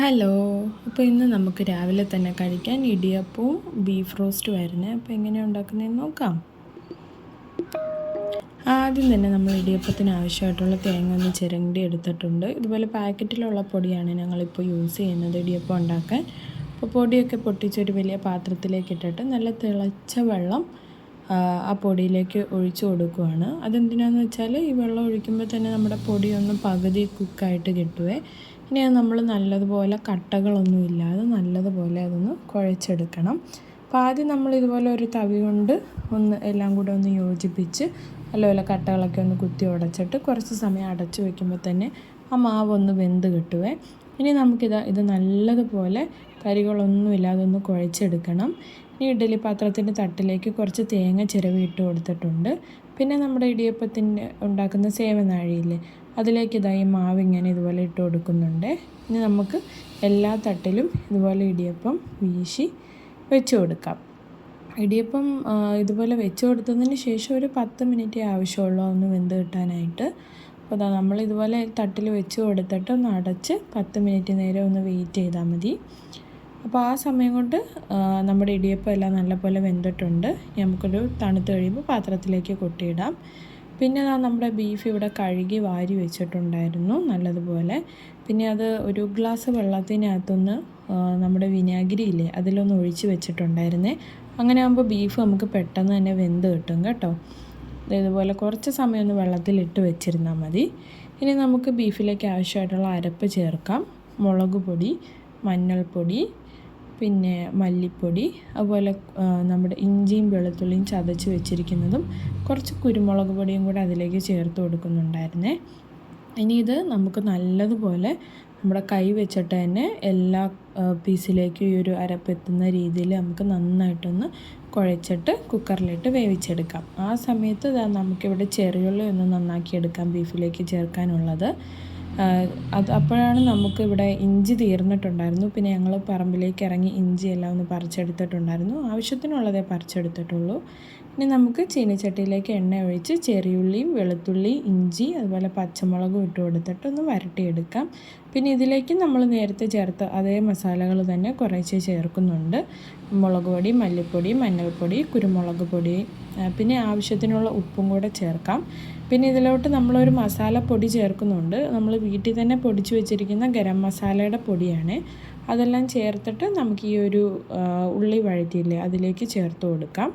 Hello അപ്പോൾ ഇന്ന് നമുക്ക് രാവിലെ തന്നെ കഴിക്കാൻ ഇടിയപ്പവും ബീഫ് റോസ്റ്റും ആയിരുന്നു. അപ്പോൾ എങ്ങനെയാണ് ഉണ്ടാക്കുന്നതെന്ന് നോക്കാം. ആദ്യം തന്നെ നമ്മൾ ഇടിയപ്പത്തിന് ആവശ്യമായിട്ടുള്ള തേങ്ങ ഒന്ന് ചിരണ്ടി എടുത്തിട്ടുണ്ട്. ഇതുപോലെ പാക്കറ്റിലുള്ള പൊടിയാണ് ഞങ്ങളിപ്പോൾ യൂസ് ചെയ്യുന്നത് ഇടിയപ്പം ഉണ്ടാക്കാൻ. അപ്പോൾ പൊടിയൊക്കെ പൊട്ടിച്ചൊരു വലിയ പാത്രത്തിലേക്ക് ഇട്ടിട്ട് നല്ല തിളച്ച വെള്ളം ആ പൊടിയിലേക്ക് ഒഴിച്ചു കൊടുക്കുകയാണ് അതെന്തിനാന്ന് വെച്ചാൽ ഈ വെള്ളം ഒഴിക്കുമ്പോൾ തന്നെ നമ്മുടെ പൊടി ഒന്ന് പകുതി കുക്കായിട്ട് കിട്ടുവേ. ഇനി അത് നമ്മൾ നല്ലതുപോലെ കട്ടകളൊന്നും ഇല്ലാതെ നല്ലതുപോലെ അതൊന്ന് കുഴച്ചെടുക്കണം. അപ്പോൾ ആദ്യം നമ്മൾ ഇതുപോലെ ഒരു തവി കൊണ്ട് ഒന്ന് എല്ലാം കൂടെ ഒന്ന് യോജിപ്പിച്ച് നല്ലപോലെ കട്ടകളൊക്കെ ഒന്ന് കുത്തി ഉടച്ചിട്ട് കുറച്ച് സമയം അടച്ചു വെക്കുമ്പോൾ തന്നെ ആ മാവ് ഒന്ന് വെന്ത് കിട്ടുവേ. ഇനി നമുക്കിത് ഇത് നല്ലതുപോലെ കരികളൊന്നുമില്ലാതെ ഒന്ന് കുഴച്ചെടുക്കണം. ഇനി ഇഡ്ഡലി പാത്രത്തിന്റെ തട്ടിലേക്ക് കുറച്ച് തേങ്ങ ചിരവി ഇട്ട് കൊടുത്തിട്ടുണ്ട്. പിന്നെ നമ്മുടെ ഇടിയപ്പത്തിന്റെ ഉണ്ടാക്കുന്ന സേവനാഴിയില്ലേ അതിലേക്ക് ഇതായി മാവ് ഇങ്ങനെ ഇതുപോലെ ഇട്ട് കൊടുക്കുന്നുണ്ട്. ഇനി നമുക്ക് എല്ലാ തട്ടിലും ഇതുപോലെ ഇടിയപ്പം വീശി വെച്ച് കൊടുക്കാം. ഇടിയപ്പം ഇതുപോലെ വെച്ച് കൊടുത്തതിന് ശേഷം ഒരു പത്ത് മിനിറ്റ് ആവശ്യമുള്ളൂ ഒന്ന് വെന്ത് കിട്ടാനായിട്ട്. അപ്പോൾ അതാ നമ്മൾ ഇതുപോലെ തട്ടിൽ വെച്ച് കൊടുത്തിട്ട് ഒന്ന് അടച്ച് പത്ത് മിനിറ്റ് നേരം ഒന്ന് വെയിറ്റ് ചെയ്താൽ മതി. അപ്പോൾ ആ സമയം കൊണ്ട് നമ്മുടെ ഇടിയപ്പം എല്ലാം നല്ലപോലെ വെന്തിട്ടുണ്ട്. നമുക്കൊരു തണുത്ത് കഴിയുമ്പോൾ പാത്രത്തിലേക്ക് കൊട്ടിയിടാം. പിന്നെ ആ നമ്മുടെ ബീഫ് ഇവിടെ കഴുകി വാരി വെച്ചിട്ടുണ്ടായിരുന്നു നല്ലതുപോലെ. പിന്നെ അത് ഒരു ഗ്ലാസ് വെള്ളത്തിനകത്തൊന്ന് നമ്മുടെ വിനാഗിരി ഇല്ലേ അതിലൊന്ന് ഒഴിച്ച് വെച്ചിട്ടുണ്ടായിരുന്നേ. അങ്ങനെ ആകുമ്പോൾ ബീഫ് നമുക്ക് പെട്ടെന്ന് തന്നെ വെന്ത് കിട്ടും കേട്ടോ. ഇതുപോലെ കുറച്ച് സമയം ഒന്ന് വെള്ളത്തിലിട്ട് വെച്ചിരുന്നാൽ മതി. ഇനി നമുക്ക് ബീഫിലേക്ക് ആവശ്യമായിട്ടുള്ള അരപ്പ് ചേർക്കാം. മുളക് പൊടി മഞ്ഞൾപ്പൊടി പിന്നെ മല്ലിപ്പൊടി അതുപോലെ നമ്മുടെ ഇഞ്ചിയും വെളുത്തുള്ളിയും ചതച്ച് വെച്ചിരിക്കുന്നതും കുറച്ച് കുരുമുളക് പൊടിയും കൂടെ അതിലേക്ക് ചേർത്ത് കൊടുക്കുന്നുണ്ടായിരുന്നേ. ഇനി ഇത് നമുക്ക് നല്ലതുപോലെ നമ്മുടെ കൈ വെച്ചിട്ട് തന്നെ എല്ലാ പീസിലേക്കും ഈ ഒരു അരപ്പെത്തുന്ന രീതിയിൽ നമുക്ക് നന്നായിട്ടൊന്ന് കുഴച്ചിട്ട് കുക്കറിലിട്ട് വേവിച്ചെടുക്കാം. ആ സമയത്ത് നമുക്കിവിടെ ചെറിയുള്ളി ഒന്ന് നന്നാക്കി എടുക്കാം ബീഫിലേക്ക് ചേർക്കാനുള്ളത്. അത് അപ്പോഴാണ് നമുക്ക് ഇവിടെ ഇഞ്ചി തീർന്നിട്ടുണ്ടായിരുന്നു. പിന്നെ ഞങ്ങൾ പറമ്പിലേക്ക് ഇറങ്ങി ഇഞ്ചി എല്ലാം ഒന്ന് പറിച്ചെടുത്തിട്ടുണ്ടായിരുന്നു. ആവശ്യത്തിനുള്ളതേ പറിച്ചെടുത്തിട്ടുള്ളൂ. ഇനി നമുക്ക് ചീനച്ചട്ടിയിലേക്ക് എണ്ണ ഒഴിച്ച് ചെറിയുള്ളിയും വെളുത്തുള്ളിയും ഇഞ്ചി അതുപോലെ പച്ചമുളകും ഇട്ട് കൊടുത്തിട്ട് ഒന്ന് വരട്ടിയെടുക്കാം. പിന്നെ ഇതിലേക്ക് നമ്മൾ നേരത്തെ ചേർത്ത അതേ മസാലകൾ തന്നെ കുറേശ്ശെ ചേർക്കുന്നുണ്ട്. മുളക് പൊടി മല്ലിപ്പൊടി മഞ്ഞൾപ്പൊടി കുരുമുളക് പൊടി പിന്നെ ആവശ്യത്തിനുള്ള ഉപ്പും കൂടെ ചേർക്കാം. പിന്നെ ഇതിലോട്ട് നമ്മളൊരു മസാലപ്പൊടി ചേർക്കുന്നുണ്ട്. നമ്മൾ വീട്ടിൽ തന്നെ പൊടിച്ച് വെച്ചിരിക്കുന്ന ഗരം മസാലയുടെ പൊടിയാണ്. അതെല്ലാം ചേർത്തിട്ട് നമുക്ക് ഈ ഒരു ഉള്ളി വഴറ്റിയില്ലേ അതിലേക്ക് ചേർത്ത് കൊടുക്കാം.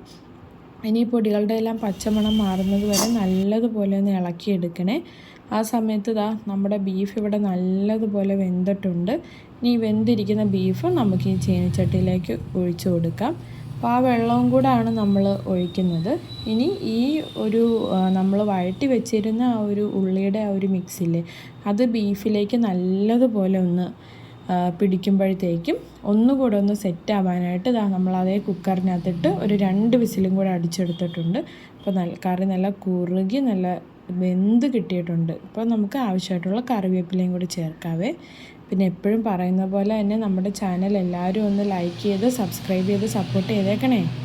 ഇനി ഈ പൊടികളുടെ എല്ലാം പച്ചമണം മാറുന്നത് വരെ നല്ലതുപോലെ ഒന്ന് ഇളക്കിയെടുക്കണേ. ആ സമയത്ത് ഇതാ നമ്മുടെ ബീഫ് ഇവിടെ നല്ലതുപോലെ വെന്തിട്ടുണ്ട്. ഇനി വെന്തിരിക്കുന്ന ബീഫ് നമുക്ക് ഈ ചീനിച്ചട്ടിയിലേക്ക് ഒഴിച്ചു കൊടുക്കാം. അപ്പോൾ ആ വെള്ളവും കൂടാണ് നമ്മൾ ഒഴിക്കുന്നത്. ഇനി ഈ ഒരു നമ്മൾ വഴറ്റി വെച്ചിരുന്ന ആ ഒരു ഉള്ളിയുടെ ആ ഒരു മിക്സിൽ അത് ബീഫിലേക്ക് നല്ലതുപോലെ ഒന്ന് പിടിക്കുമ്പോഴത്തേക്കും ഒന്നുകൂടെ ഒന്ന് സെറ്റ് ആവാനായിട്ട് ഇതാ നമ്മൾ അതേ കുക്കറിനകത്തിട്ട് ഒരു രണ്ട് വിസിലും കൂടെ അടിച്ചെടുത്തിട്ടുണ്ട്. അപ്പോൾ നല്ല കറി നല്ല കുറുകി നല്ല വെന്ത് കിട്ടിയിട്ടുണ്ട്. ഇപ്പോൾ നമുക്ക് ആവശ്യമായിട്ടുള്ള കറിവേപ്പിലയും കൂടി ചേർക്കാവേ. പിന്നെ എപ്പോഴും പറയുന്ന പോലെ തന്നെ നമ്മുടെ ചാനൽ എല്ലാവരും ഒന്ന് ലൈക്ക് ചെയ്ത് സബ്സ്ക്രൈബ് ചെയ്ത് സപ്പോർട്ട് ചെയ്തേക്കണേ.